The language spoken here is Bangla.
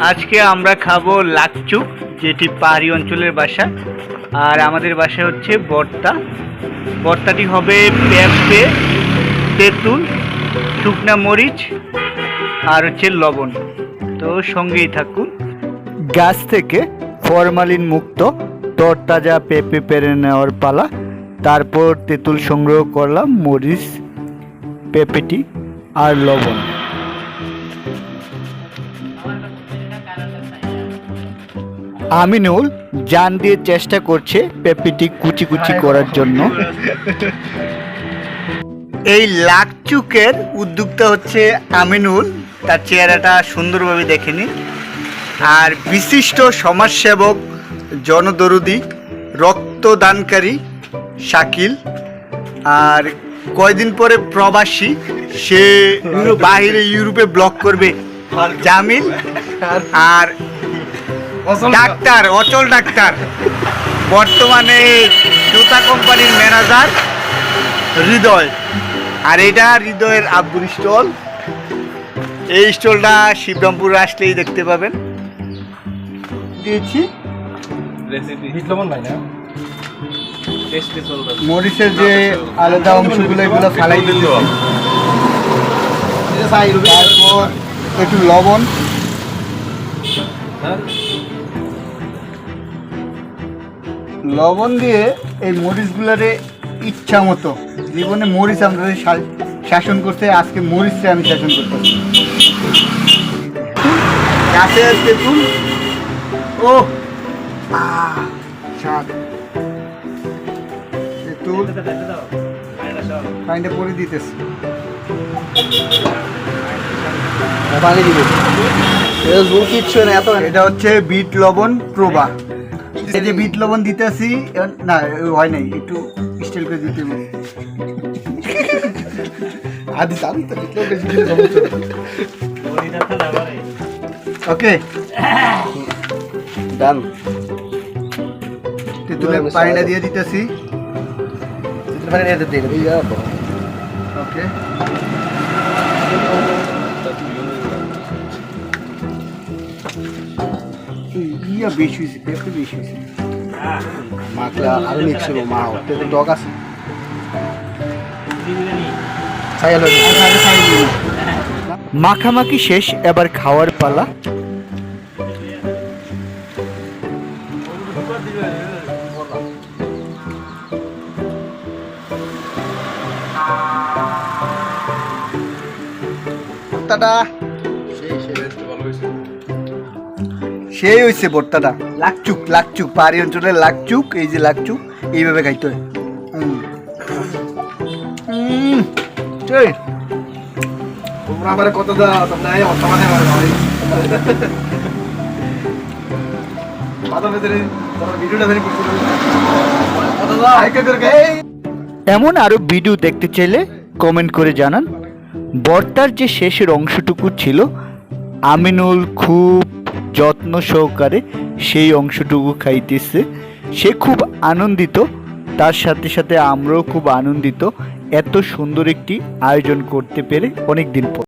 আজকে আমরা খাব লাকচুক যেটি পাহাড়ি অঞ্চলের বাসা। আর আমাদের বাসা হচ্ছে বর্তা। বর্তাটি হবে পেঁপে তেঁতুল, শুকনা মরিচ, আর হচ্ছে লবণ। তো সঙ্গেই থাকুন। গাছ থেকে ফরমালিন মুক্ত, তরতাজা পেঁপে পেরে নেওয়ার পালা। তারপর তেঁতুল সংগ্রহ করলাম, মরিচ, পেঁপেটি আর লবণ। আমিনুল জান দিয়ে চেষ্টা করছে পেঁপেটি কুচি কুচি করার জন্য। এই লাকচুকের উদ্যোক্তা হচ্ছে আমিনুল। তার চেহারাটা সুন্দরভাবে দেখেনি। আর বিশিষ্ট সমাজসেবক জনদরদি রক্তদানকারী শাকিল। আর কয়দিন পরে প্রবাসী সে বাইরে ইউরোপে ব্লক করবে জামিল। আর ডাক্তার অচল ডাক্তার। বর্তমানে জুতা কোম্পানির ম্যানেজার হৃদয়। আর এটা হৃদয়ের আব্দুল স্টল। এই স্টলটা শিবরামপুর আসলেই দেখতে পাবেন। দিয়েছি। বিট লবণ নাই না? টেস্টি চলবে মরিচের যে আলাদা অংশগুলো এগুলো ফালাই দিতে তারপর একটু লবণ। লবণ দিয়ে এই মরিচগুলোরে ইচ্ছা মতো জীবনে মরিচ আমরা শা- শাসন করতে আজকে মরিচে আমি শাসন করতে গাছের তেঁতুল ও! আহ, স্বাদ। তেঁতুল পানিটা পরে দিতেছি। পানি দিব। কিচ্ছু না এত এটা হচ্ছে বিট লবণ প্রভা এই যে বিট লবণ দিতেছি না হয় নাই একটু স্টাইল করে দিতে হবে। আদি জানি তো বিট লবণ বেশি দিলে সমস্যা ওকে ডান তেঁতুলের পানিটা দিয়ে দিতেছি মানে এটা দিয়ে দিই ওকে ইয়া বেশি হয়েছে পেঁপে বেশি হয়েছে। মাকলা আরও নিচ্ছিল মা ওতে তো ডগ আছে। মাখামাখি শেষ এবার খাওয়ার পালা। ভর্তাটা সেই হয়েছে ভর্তাটা। লাকচুক লাকচুক, পাহাড়ি অঞ্চলের লাকচুক, এই যে লাকচুক, এইভাবে খাইতে হয়। এমন আরও ভিডিও দেখতে চাইলে কমেন্ট করে জানান। বর্তার যে শেষের অংশটুকু ছিল, আমিনুল খুব যত্ন সহকারে সেই অংশটুকু খাইতেছে। সে খুব আনন্দিত। তার সাথে সাথে আমরাও খুব আনন্দিত। এত সুন্দর একটি আয়োজন করতে পেরে অনেক দিন পর।